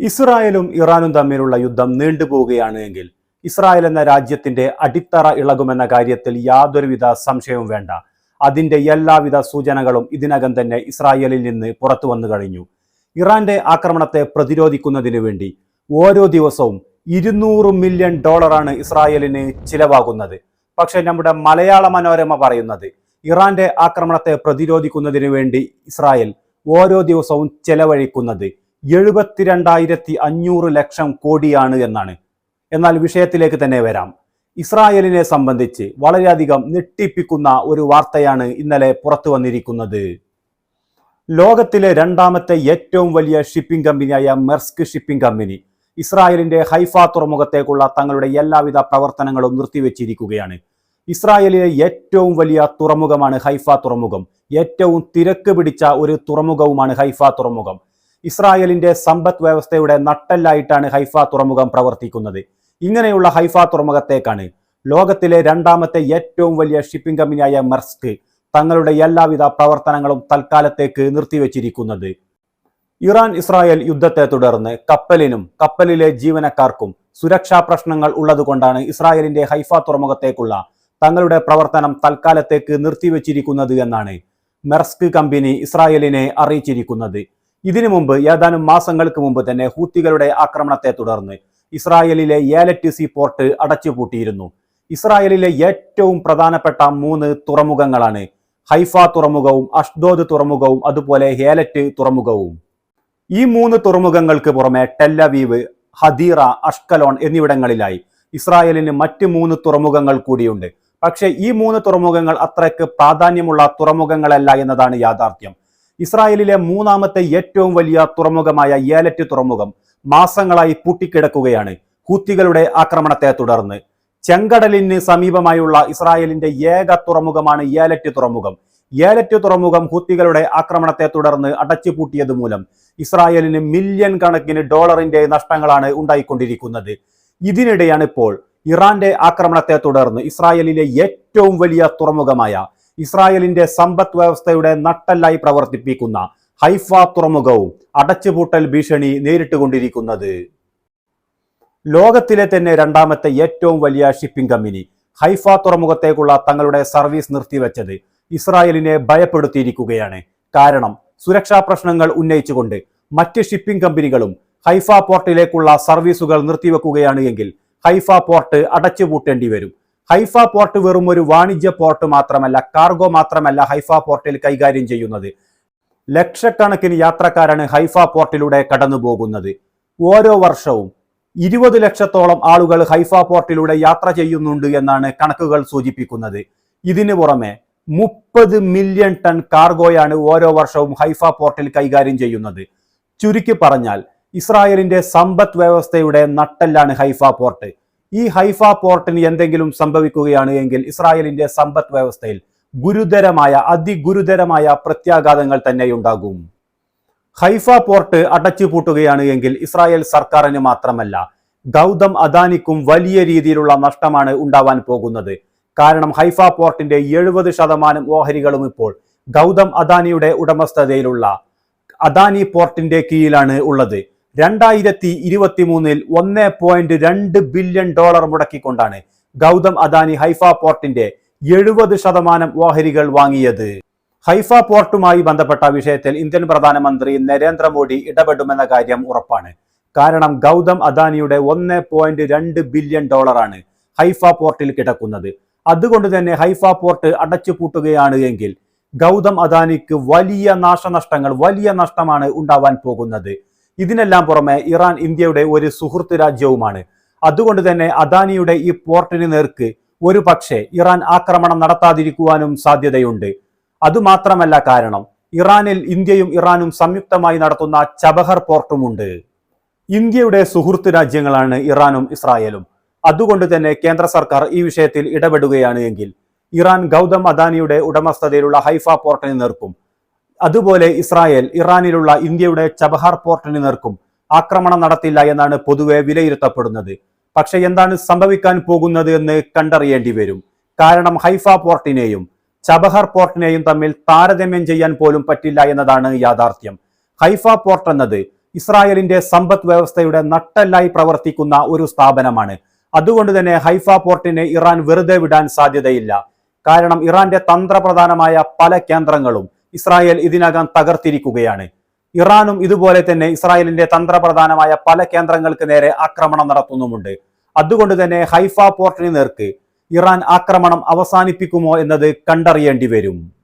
ഇസ്രായേലും ഇറാനും തമ്മിലുള്ള യുദ്ധം നീണ്ടുപോവുകയാണ് എങ്കിൽ ഇസ്രായേൽ എന്ന രാജ്യത്തിന്റെ അടിത്തറ ഇളകുമെന്ന കാര്യത്തിൽ യാതൊരുവിധ സംശയവും വേണ്ട. അതിന്റെ എല്ലാവിധ സൂചനകളും ഇതിനകം തന്നെ ഇസ്രായേലിൽ നിന്ന് പുറത്തു വന്നു കഴിഞ്ഞു. ഇറാന്റെ ആക്രമണത്തെ പ്രതിരോധിക്കുന്നതിന് വേണ്ടി ഓരോ ദിവസവും ഇരുന്നൂറ് മില്യൺ ഡോളറാണ് ഇസ്രായേലിന് ചിലവാകുന്നത്. പക്ഷെ നമ്മുടെ മലയാള മനോരമ പറയുന്നത് ഇറാന്റെ ആക്രമണത്തെ പ്രതിരോധിക്കുന്നതിന് വേണ്ടി ഇസ്രായേൽ ഓരോ ദിവസവും ചെലവഴിക്കുന്നത് എഴുപത്തിരണ്ടായിരത്തി അഞ്ഞൂറ് ലക്ഷം കോടിയാണ് എന്നാണ്. എന്നാൽ വിഷയത്തിലേക്ക് തന്നെ വരാം. ഇസ്രായേലിനെ സംബന്ധിച്ച് വളരെയധികം ഞെട്ടിപ്പിക്കുന്ന ഒരു വാർത്തയാണ് ഇന്നലെ പുറത്തു വന്നിരിക്കുന്നത്. ലോകത്തിലെ രണ്ടാമത്തെ ഏറ്റവും വലിയ ഷിപ്പിംഗ് കമ്പനിയായ മെർസ്ക് ഷിപ്പിംഗ് കമ്പനി ഇസ്രായേലിന്റെ ഹൈഫ തുറമുഖത്തേക്കുള്ള തങ്ങളുടെ എല്ലാവിധ പ്രവർത്തനങ്ങളും നിർത്തിവെച്ചിരിക്കുകയാണ്. ഇസ്രായേലിലെ ഏറ്റവും വലിയ തുറമുഖമാണ് ഹൈഫ തുറമുഖം. ഏറ്റവും തിരക്ക് പിടിച്ച ഒരു തുറമുഖവുമാണ് ഹൈഫ തുറമുഖം. ഇസ്രായേലിന്റെ സമ്പദ് വ്യവസ്ഥയുടെ നട്ടെല്ലായിട്ടാണ് ഹൈഫ തുറമുഖം പ്രവർത്തിക്കുന്നത്. ഇങ്ങനെയുള്ള ഹൈഫ തുറമുഖത്തേക്കാണ് ലോകത്തിലെ രണ്ടാമത്തെ ഏറ്റവും വലിയ ഷിപ്പിംഗ് കമ്പനിയായ മെർസ്ക് തങ്ങളുടെ എല്ലാവിധ പ്രവർത്തനങ്ങളും തൽക്കാലത്തേക്ക് നിർത്തിവെച്ചിരിക്കുന്നത്. ഇറാൻ ഇസ്രായേൽ യുദ്ധത്തെ തുടർന്ന് കപ്പലിനും കപ്പലിലെ ജീവനക്കാർക്കും സുരക്ഷാ പ്രശ്നങ്ങൾ ഉള്ളതുകൊണ്ടാണ് ഇസ്രായേലിന്റെ ഹൈഫ തുറമുഖത്തേക്കുള്ള തങ്ങളുടെ പ്രവർത്തനം തൽക്കാലത്തേക്ക് നിർത്തിവെച്ചിരിക്കുന്നത് എന്നാണ് മെർസ്ക് കമ്പനി ഇസ്രായേലിനെ അറിയിച്ചിരിക്കുന്നത്. ഇതിനു മുമ്പ് ഏതാനും മാസങ്ങൾക്ക് മുമ്പ് തന്നെ ഹൂത്തികളുടെ ആക്രമണത്തെ തുടർന്ന് ഇസ്രായേലിലെ ഏലറ്റ് സി പോർട്ട് അടച്ചുപൂട്ടിയിരുന്നു. ഇസ്രായേലിലെ ഏറ്റവും പ്രധാനപ്പെട്ട മൂന്ന് തുറമുഖങ്ങളാണ് ഹൈഫ തുറമുഖവും അഷ്ദോദ് തുറമുഖവും അതുപോലെ ഹേലറ്റ് തുറമുഖവും. ഈ മൂന്ന് തുറമുഖങ്ങൾക്ക് പുറമെ ടെല്ലവീവ് ഹദീറ അഷ്കലോൺ എന്നിവിടങ്ങളിലായി ഇസ്രായേലിന് മറ്റ് മൂന്ന് തുറമുഖങ്ങൾ കൂടിയുണ്ട്. പക്ഷേ ഈ മൂന്ന് തുറമുഖങ്ങൾ അത്രയ്ക്ക് പ്രാധാന്യമുള്ള തുറമുഖങ്ങളല്ല എന്നതാണ് യാഥാർത്ഥ്യം. ഇസ്രായേലിലെ മൂന്നാമത്തെ ഏറ്റവും വലിയ തുറമുഖമായ ഏലറ്റ് തുറമുഖം മാസങ്ങളായി പൂട്ടിക്കിടക്കുകയാണ്. ഹൂത്തികളുടെ ആക്രമണത്തെ തുടർന്ന്. ചെങ്കടലിന് സമീപമായുള്ള ഇസ്രായേലിന്റെ ഏക തുറമുഖമാണ് ഏലറ്റ് തുറമുഖം. ഏലറ്റ് തുറമുഖം ഹൂത്തികളുടെ ആക്രമണത്തെ തുടർന്ന് അടച്ചുപൂട്ടിയത് മൂലം ഇസ്രായേലിന് മില്യൺ കണക്കിന് ഡോളറിന്റെ നഷ്ടങ്ങളാണ് ഉണ്ടായിക്കൊണ്ടിരിക്കുന്നത്. ഇതിനിടെയാണ് ഇപ്പോൾ ഇറാന്റെ ആക്രമണത്തെ തുടർന്ന് ഇസ്രായേലിലെ ഏറ്റവും വലിയ തുറമുഖമായ ഇസ്രായേലിന്റെ സമ്പദ് വ്യവസ്ഥയുടെ നട്ടല്ലായി പ്രവർത്തിപ്പിക്കുന്ന ഹൈഫ തുറമുഖവും അടച്ചുപൂട്ടൽ ഭീഷണി നേരിട്ടുകൊണ്ടിരിക്കുന്നത്. ലോകത്തിലെ തന്നെ രണ്ടാമത്തെ ഏറ്റവും വലിയ ഷിപ്പിംഗ് കമ്പനി ഹൈഫ തുറമുഖത്തേക്കുള്ള തങ്ങളുടെ സർവീസ് നിർത്തിവെച്ചത് ഇസ്രായേലിനെ ഭയപ്പെടുത്തിയിരിക്കുകയാണ്. കാരണം സുരക്ഷാ പ്രശ്നങ്ങൾ ഉന്നയിച്ചുകൊണ്ട് മറ്റ് ഷിപ്പിംഗ് കമ്പനികളും ഹൈഫ പോർട്ടിലേക്കുള്ള സർവീസുകൾ നിർത്തിവെക്കുകയാണ് എങ്കിൽ ഹൈഫ പോർട്ട് അടച്ചുപൂട്ടേണ്ടി വരും. ഹൈഫ പോർട്ട് വെറും ഒരു വാണിജ്യ പോർട്ട് മാത്രമല്ല കാർഗോ മാത്രമല്ല ഹൈഫ പോർട്ടിൽ കൈകാര്യം ചെയ്യുന്നത്. ലക്ഷക്കണക്കിന് യാത്രക്കാരാണ് ഹൈഫ പോർട്ടിലൂടെ കടന്നു പോകുന്നത് ഓരോ വർഷവും ഇരുപത് ലക്ഷത്തോളം ആളുകൾ ഹൈഫ പോർട്ടിലൂടെ യാത്ര ചെയ്യുന്നുണ്ട് എന്നാണ് കണക്കുകൾ സൂചിപ്പിക്കുന്നത്. ഇതിനു പുറമെ മുപ്പത് മില്യൺ ടൺ കാർഗോയാണ് ഓരോ വർഷവും ഹൈഫ പോർട്ടിൽ കൈകാര്യം ചെയ്യുന്നത്. ചുരുക്കി പറഞ്ഞാൽ ഇസ്രായേലിന്റെ സമ്പദ് വ്യവസ്ഥയുടെ നട്ടെല്ലാണ് ഹൈഫ പോർട്ട്. ഈ ഹൈഫ പോർട്ടിന് എന്തെങ്കിലും സംഭവിക്കുകയാണ് എങ്കിൽ ഇസ്രായേലിന്റെ സമ്പദ് വ്യവസ്ഥയിൽ ഗുരുതരമായ അതിഗുരുതരമായ പ്രത്യാഘാതങ്ങൾ തന്നെയുണ്ടാകും. ഹൈഫ പോർട്ട് അടച്ചുപൂട്ടുകയാണ് എങ്കിൽ ഇസ്രായേൽ സർക്കാരിന് മാത്രമല്ല ഗൗതം അദാനിക്കും വലിയ രീതിയിലുള്ള നഷ്ടമാണ് ഉണ്ടാവാൻ പോകുന്നത്. കാരണം ഹൈഫ പോർട്ടിന്റെ എഴുപത് ശതമാനം ഓഹരികളും ഇപ്പോൾ ഗൗതം അദാനിയുടെ ഉടമസ്ഥതയിലുള്ള അദാനി പോർട്ടിന്റെ കീഴിലാണ് ഉള്ളത്. രണ്ടായിരത്തി ഇരുപത്തി മൂന്നിൽ ഒന്ന് പോയിന്റ് രണ്ട് ബില്യൺ ഡോളർ മുടക്കിക്കൊണ്ടാണ് ഗൗതം അദാനി ഹൈഫ പോർട്ടിന്റെ എഴുപത് ശതമാനം ഓഹരികൾ വാങ്ങിയത്. ഹൈഫ പോർട്ടുമായി ബന്ധപ്പെട്ട വിഷയത്തിൽ ഇന്ത്യൻ പ്രധാനമന്ത്രി നരേന്ദ്രമോദി ഇടപെടുമെന്ന കാര്യം ഉറപ്പാണ്. കാരണം ഗൗതം അദാനിയുടെ ഒന്ന് പോയിന്റ് രണ്ട് ബില്യൺ ഡോളറാണ് ഹൈഫ പോർട്ടിൽ കിടക്കുന്നത്. അതുകൊണ്ട് തന്നെ ഹൈഫ പോർട്ട് അടച്ചുപൂട്ടുകയാണ് എങ്കിൽ ഗൗതം അദാനിക്ക് വലിയ നാശനഷ്ടങ്ങൾ വലിയ നഷ്ടമാണ് ഉണ്ടാവാൻ പോകുന്നത്. ഇതിനെല്ലാം പുറമെ ഇറാൻ ഇന്ത്യയുടെ ഒരു സുഹൃത്ത് രാജ്യവുമാണ്. അതുകൊണ്ട് തന്നെ അദാനിയുടെ ഈ പോർട്ടിന് നേർക്ക് ഒരു പക്ഷേ ഇറാൻ ആക്രമണം നടത്താതിരിക്കുവാനും സാധ്യതയുണ്ട്. അതുമാത്രമല്ല കാരണം ഇറാനിൽ ഇന്ത്യയും ഇറാനും സംയുക്തമായി നടത്തുന്ന ചബഹർ പോർട്ടുമുണ്ട്. ഇന്ത്യയുടെ സുഹൃത്ത് രാജ്യങ്ങളാണ് ഇറാനും ഇസ്രായേലും. അതുകൊണ്ട് തന്നെ കേന്ദ്ര സർക്കാർ ഈ വിഷയത്തിൽ ഇടപെടുകയാണ് എങ്കിൽ ഇറാൻ ഗൗതം അദാനിയുടെ ഉടമസ്ഥതയിലുള്ള ഹൈഫ പോർട്ടിന് നേർക്കും. അതുപോലെ ഇസ്രായേൽ ഇറാനിലുള്ള ഇന്ത്യയുടെ ചബഹാർ പോർട്ടിന് നേർക്കും. ആക്രമണം നടത്തില്ല എന്നാണ് പൊതുവെ വിലയിരുത്തപ്പെടുന്നത്. പക്ഷെ എന്താണ് സംഭവിക്കാൻ പോകുന്നത് എന്ന് കണ്ടറിയേണ്ടി വരും. കാരണം ഹൈഫ പോർട്ടിനെയും ചബഹർ പോർട്ടിനെയും തമ്മിൽ താരതമ്യം ചെയ്യാൻ പോലും പറ്റില്ല എന്നതാണ് യാഥാർത്ഥ്യം. ഹൈഫ പോർട്ട് എന്നത് ഇസ്രായേലിന്റെ സമ്പദ് വ്യവസ്ഥയുടെ നട്ടല്ലായി പ്രവർത്തിക്കുന്ന ഒരു സ്ഥാപനമാണ്. അതുകൊണ്ട് തന്നെ ഹൈഫ പോർട്ടിനെ ഇറാൻ വെറുതെ വിടാൻ സാധ്യതയില്ല. കാരണം ഇറാന്റെ തന്ത്രപ്രധാനമായ പല കേന്ദ്രങ്ങളും ഇസ്രായേൽ ഇതിനകം തകർത്തിരിക്കുകയാണ്. ഇറാനും ഇതുപോലെ തന്നെ ഇസ്രായേലിന്റെ തന്ത്രപ്രധാനമായ പല കേന്ദ്രങ്ങൾക്ക് നേരെ ആക്രമണം നടത്തുന്നുമുണ്ട്. അതുകൊണ്ട് തന്നെ ഹൈഫ പോർട്ടിന് നേർക്ക് ഇറാൻ ആക്രമണം അവസാനിപ്പിക്കുമോ എന്നത് കണ്ടറിയേണ്ടി വരും.